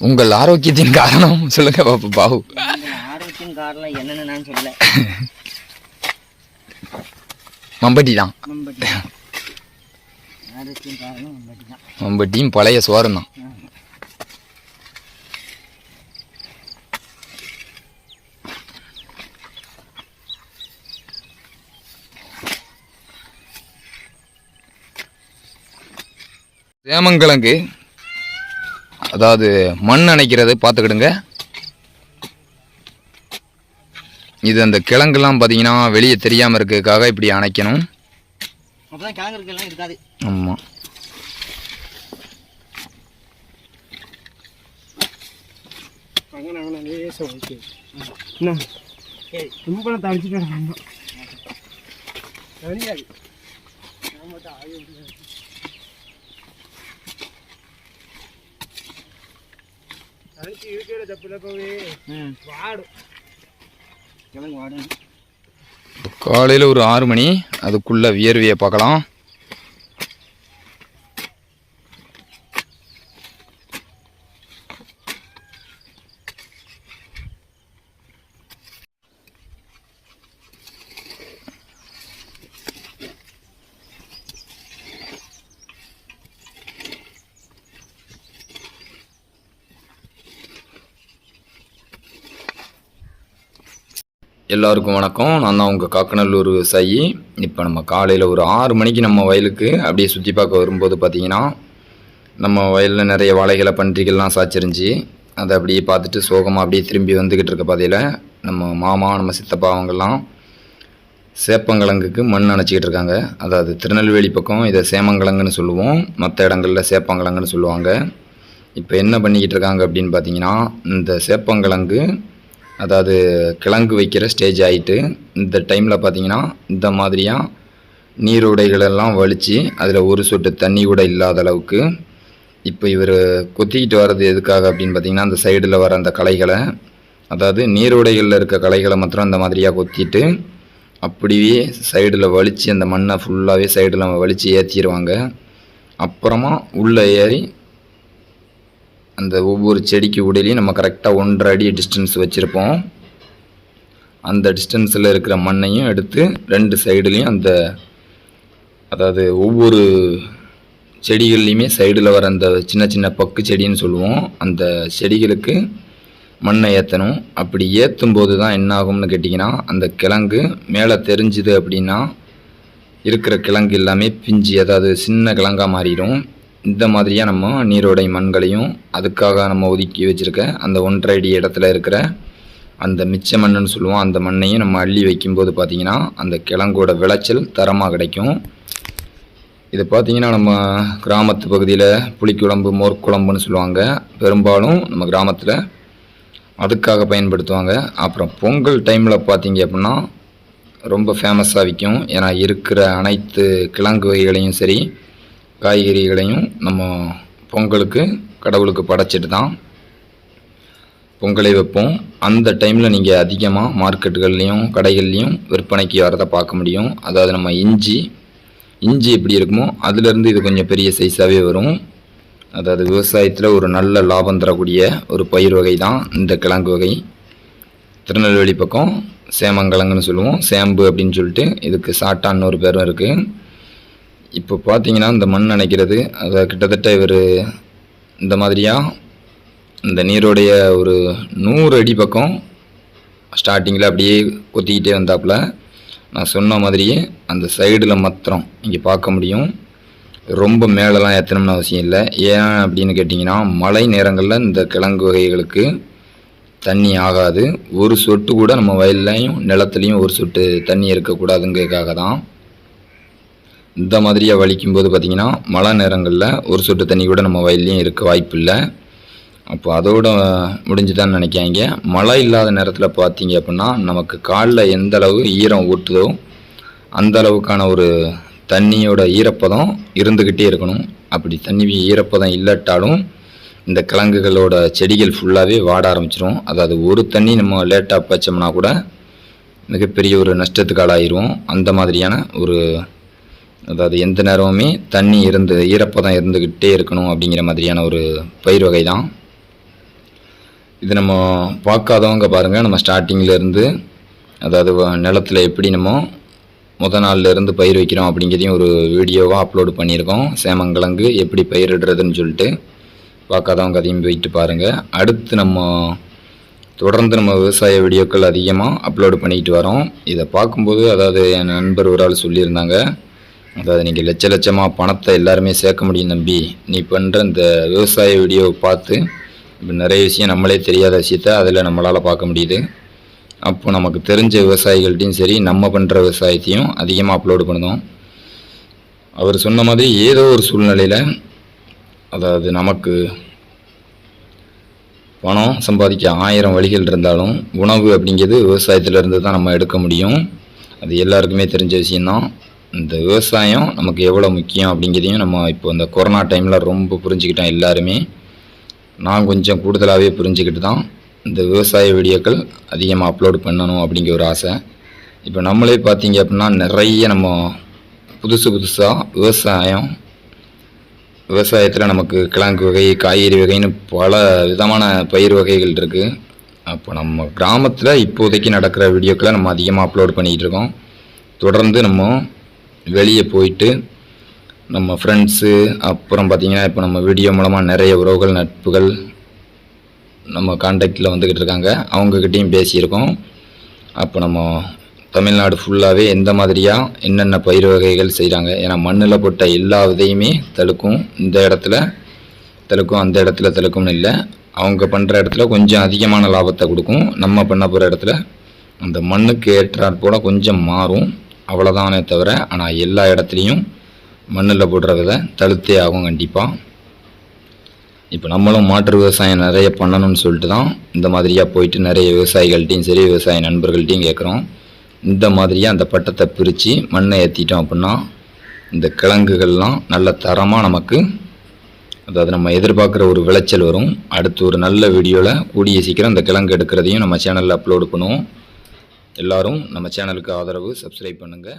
உங்கள் ஆரோக்கியத்தின் காரணம். சொல்லுங்க பாப்பு பாபு. ஆரோக்கியம் காரணம் என்னன்னு நான் சொல்ல மம்பட்டி. தான் மம்பட்டியும் பழைய சோரம் தான் சேமங்கிழங்கு அதாவது மண் அணைக்கிறது பார்த்துக்கிடுங்க. இது அந்த கிழங்குலாம் பார்த்தீங்கன்னா வெளியே தெரியாமல் இருக்கிறதுக்காக இப்படி அணைக்கணும். அப்பதான் கிழங்குலாம் இருக்காது. ஆமாம் அங்கே நாங்கள் லேசாக ஓகே என்ன கும்பலை தடிச்சுட்டு வந்தோம் தெரியாது தனிச்சு இருக்கிற கிழங்கு வாடும் காலையில் ஒரு ஆறு மணி அதுக்குள்ள வியர்வையை பார்க்கலாம். எல்லாருக்கும் வணக்கம். நான் தான் உங்கள் காக்கநல்லூர் விவசாயி இப்போ நம்ம காலையில் ஒரு ஆறு மணிக்கு நம்ம வயலுக்கு அப்படியே சுற்றி பார்க்க வரும்போது பார்த்தீங்கன்னா நம்ம வயலில் நிறைய வாழைகளை பன்றிகள்லாம் சாய்ச்சிருந்துச்சி. அதை அப்படியே பார்த்துட்டு சோகமாக அப்படியே திரும்பி வந்துக்கிட்டு இருக்க பாதையில் நம்ம மாமா நம்ம சித்தப்பா அவங்கெல்லாம் சேப்பங்கிழங்குக்கு மண் அணைச்சிக்கிட்டு இருக்காங்க. அதாவது திருநெல்வேலி பக்கம் இதை சேமங்கிழங்குன்னு சொல்லுவோம். மற்ற இடங்களில் சேப்பங்கிழங்குன்னு சொல்லுவாங்க. இப்போ என்ன பண்ணிக்கிட்டு இருக்காங்க அப்படின்னு பார்த்தீங்கன்னா இந்த சேப்பங்கிழங்கு அதாவது கிழங்கு வைக்கிற ஸ்டேஜ் ஆகிட்டு இந்த டைமில் பார்த்தீங்கன்னா இந்த மாதிரியாக நீரோடைகளெல்லாம் வலித்து அதில் ஒரு சொட்டு தண்ணி கூட இல்லாத அளவுக்கு இப்போ இவர் கொத்திக்கிட்டு வர்றது எதுக்காக அப்படின்னு பார்த்தீங்கன்னா அந்த சைடில் வர அந்த களைகளை அதாவது நீரோடைகளில் இருக்க களைகளை மாத்திரம் இந்த மாதிரியாக கொத்திட்டு அப்படியே சைடில் வலித்து அந்த மண்ணை ஃபுல்லாகவே சைடில் வலித்து ஏற்றிடுவாங்க அப்புறமா உள்ளே ஏறி அந்த ஒவ்வொரு செடிக்கு உடையிலையும் நம்ம கரெக்டாக ஒன்றரை அடி டிஸ்டன்ஸ் வச்சுருப்போம். அந்த டிஸ்டன்ஸில் இருக்கிற மண்ணையும் எடுத்து ரெண்டு சைடுலேயும் அந்த அதாவது ஒவ்வொரு செடிகள்லையுமே சைடில் வர அந்த சின்ன சின்ன பக்கு செடின்னு சொல்லுவோம். அந்த செடிகளுக்கு மண்ணை ஏற்றணும் அப்படி ஏற்றும் போது தான் என்ன ஆகும்னு கேட்டிங்கன்னா அந்த கிழங்கு மேலே தெரிஞ்சுது அப்படின்னா இருக்கிற கிழங்கு எல்லாமே பிஞ்சு அதாவது சின்ன கிழங்கா மாறிடும். இந்த மாதிரியாக நம்ம நீரோடை மண்களையும் அதுக்காக நம்ம ஒதுக்கி வச்சுருக்க அந்த ஒன்றரை அடி இடத்துல இருக்கிற அந்த மிச்ச மண்ணுன்னு சொல்லுவோம் அந்த மண்ணையும் நம்ம அள்ளி வைக்கும்போது பார்த்திங்கன்னா அந்த கிழங்கோட விளைச்சல் தரமாக கிடைக்கும். இது பார்த்திங்கன்னா நம்ம கிராமத்து பகுதியில் புளிக்குழம்பு மோர்க்குழம்புன்னு சொல்லுவாங்க. பெரும்பாலும் நம்ம கிராமத்தில் அதுக்காக பயன்படுத்துவாங்க. அப்புறம் பொங்கல் டைமில் பார்த்தீங்க அப்படின்னா ரொம்ப ஃபேமஸாக விற்கும் ஏன்னா இருக்கிற அனைத்து கிழங்கு வகைகளையும் சரி காய்கறிகளையும் நம்ம பொங்கலுக்கு கடவுளுக்கு படைச்சிட்டு தான் பொங்கலை வைப்போம். அந்த டைமில் நீங்கள் அதிகமாக மார்க்கெட்டுகள்லேயும் கடைகள்லேயும் விற்பனைக்கு வரதை பார்க்க முடியும். அதாவது நம்ம இஞ்சி இஞ்சி எப்படி இருக்குமோ அதுலேருந்து இது கொஞ்சம் பெரிய சைஸாகவே வரும். அதாவது விவசாயத்தில் ஒரு நல்ல லாபம் தரக்கூடிய ஒரு பயிர் வகை தான் இந்த கிழங்கு வகை. திருநெல்வேலி பக்கம் சேமங்கிழங்குன்னு சொல்லுவோம். சேம்பு அப்படின்னு சொல்லிட்டு இதுக்கு சாட்டான்னு ஒரு பேரும் இருக்குது இப்போ பார்த்தீங்கன்னா இந்த மண் நினைக்கிறது அதை கிட்டத்தட்ட இவர் இந்த மாதிரியாக இந்த நீருடைய ஒரு நூறு அடி பக்கம் ஸ்டார்டிங்கில் அப்படியே கொத்திக்கிட்டே வந்தாப்புல நான் சொன்ன மாதிரியே அந்த சைடில் மாத்திரம் இங்கே பார்க்க முடியும். ரொம்ப மேலெலாம் ஏற்றணும்னு அவசியம் இல்லை. ஏன் அப்படின்னு கேட்டிங்கன்னா மழை நேரங்களில் இந்த கிழங்கு வகைகளுக்கு தண்ணி ஆகாது. ஒரு சொட்டு கூட நம்ம வயல்லையும் நிலத்துலையும் ஒரு சொட்டு தண்ணி இருக்கக்கூடாதுங்கிறதுக்காக தான் இந்த மாதிரியாக வலிக்கும்போது பார்த்திங்கன்னா மழை நேரங்களில் ஒரு சொட்டு தண்ணி கூட நம்ம வயல்லையும் இருக்க வாய்ப்பு இல்லை அப்போ அதோட முடிஞ்சுதான்னு நினைக்காங்க மழை இல்லாத நேரத்தில் பார்த்தீங்க அப்படின்னா நமக்கு காலில் எந்த அளவு ஈரம் ஊட்டுதோ அந்த அளவுக்கான ஒரு தண்ணியோட ஈரப்பதம் இருந்துக்கிட்டே இருக்கணும். அப்படி தண்ணி ஈரப்பதம் இல்லாட்டாலும் இந்த கிழங்குகளோட செடிகள் ஃபுல்லாகவே வாட ஆரம்பிச்சிரும். அதாவது ஒரு தண்ணி நம்ம லேட்டாக பச்சோம்னா கூட மிகப்பெரிய ஒரு நஷ்டத்துக்கு ஆளாயிருவோம். அந்த மாதிரியான ஒரு அதாவது எந்த நேரமுமே தண்ணி இருந்து ஈரப்பதம் இருந்துக்கிட்டே இருக்கணும் அப்படிங்கிற மாதிரியான ஒரு பயிர் வகை தான் இது நம்ம பார்க்காதவங்க பாருங்கள் நம்ம ஸ்டார்டிங்கில் இருந்து அதாவது வ- நிலத்துல எப்படி நம்ம முத நாள்லேருந்து பயிர் வைக்கிறோம் அப்படிங்கிறதையும் ஒரு வீடியோவாக அப்லோடு பண்ணியிருக்கோம். சேமங்கிழங்கு எப்படி பயிரிடுறதுன்னு சொல்லிட்டு பார்க்காதவங்க அதையும் போயிட்டு பாருங்கள் அடுத்து நம்ம தொடர்ந்து நம்ம விவசாய வீடியோக்கள் அதிகமாக அப்லோடு பண்ணிக்கிட்டு வரோம். இதை பார்க்கும்போது அதாவது என் நண்பர் ஒரு ஆள் சொல்லியிருந்தாங்க அதாவது நீங்கள் லட்ச லட்சமாக பணத்தை எல்லாருமே சேர்க்க முடியும் நம்பி நீ பண்ணுற இந்த விவசாய வீடியோவை பார்த்து இப்போ நிறைய விஷயம் நம்மளே தெரியாத விஷயத்த அதில் நம்மளால் பார்க்க முடியுது. அப்போ நமக்கு தெரிஞ்ச விவசாயிகள்ட்டையும் சரி நம்ம பண்ணுற விவசாயத்தையும் அதிகமாக அப்லோடு பண்ணுவோம் அவர் சொன்ன மாதிரி ஏதோ ஒரு சூழ்நிலையில் அதாவது நமக்கு பணம் சம்பாதிக்க ஆயிரம் வழிகள் இருந்தாலும் உணவு அப்படிங்கிறது விவசாயத்திலேருந்து தான் நம்ம எடுக்க முடியும். அது எல்லாருக்குமே தெரிஞ்ச விஷயந்தான் இந்த விவசாயம் நமக்கு எவ்வளோ முக்கியம் அப்படிங்கிறதையும் நம்ம இப்போ இந்த கொரோனா டைமில் ரொம்ப புரிஞ்சுக்கிட்டோம் எல்லாருமே. நான் கொஞ்சம் கூடுதலாகவே புரிஞ்சுக்கிட்டு தான் இந்த விவசாய வீடியோக்கள் அதிகமாக அப்லோட் பண்ணணும் அப்படிங்கிற ஒரு ஆசை. இப்போ நம்மளே பார்த்தீங்க அப்படின்னா நிறைய நம்ம புதுசு புதுசாக விவசாயம் விவசாயத்தில் நமக்கு கிழங்கு வகை காய்கறி வகைன்னு பல விதமான பயிர் வகைகள் இருக்குது அப்போ நம்ம கிராமத்தில் இப்போதைக்கு நடக்கிற வீடியோக்களை நம்ம அதிகமாக அப்லோட் பண்ணிக்கிட்டு இருக்கோம். தொடர்ந்து நம்ம வெளியே போயிட்டு நம்ம ஃப்ரெண்ட்ஸு அப்புறம் பார்த்திங்கன்னா இப்போ நம்ம வீடியோ மூலமாக நிறைய உறவுகள் நட்புகள் நம்ம காண்டாக்டில் வந்துக்கிட்டு இருக்காங்க. அவங்கக்கிட்டேயும் பேசியிருக்கோம். அப்போ நம்ம தமிழ்நாடு ஃபுல்லாகவே எந்த மாதிரியாக என்னென்ன பயிர் வகைகள் செய்கிறாங்க ஏன்னா மண்ணில் போட்ட எல்லா விதையுமே தழுக்கும் இந்த இடத்துல தழுக்கும் அந்த இடத்துல தடுக்கும்னு இல்லை. அவங்க பண்ணுற இடத்துல கொஞ்சம் அதிகமான லாபத்தை கொடுக்கும். நம்ம பண்ண போகிற இடத்துல அந்த மண்ணுக்கு ஏற்றாற்போல் கொஞ்சம் மாறும். அவ்வளோதானே தவிர ஆனால் எல்லா இடத்துலையும் மண்ணில் போடுற விதை தழுத்தே ஆகும் கண்டிப்பாக இப்போ நம்மளும் மாற்று விவசாயம் நிறைய பண்ணணும்னு சொல்லிட்டு தான் இந்த மாதிரியாக போயிட்டு நிறைய விவசாயிகள்ட்டையும் சரி விவசாய நண்பர்கள்ட்டையும் கேட்குறோம் இந்த மாதிரியாக அந்த பட்டத்தை பிரித்து மண்ணை ஏற்றிட்டோம் அப்படின்னா இந்த கிழங்குகள்லாம் நல்ல தரமாக நமக்கு அதாவது நம்ம எதிர்பார்க்குற ஒரு விளைச்சல் வரும். அடுத்து ஒரு நல்ல வீடியோவில் கூடிய சீக்கிரம் இந்த கிழங்கு எடுக்கிறதையும் நம்ம சேனலில் அப்லோடு பண்ணுவோம். எல்லாரும் நம்ம சேனலுக்கு ஆதரவு சப்ஸ்கிரைப் பண்ணுங்கள்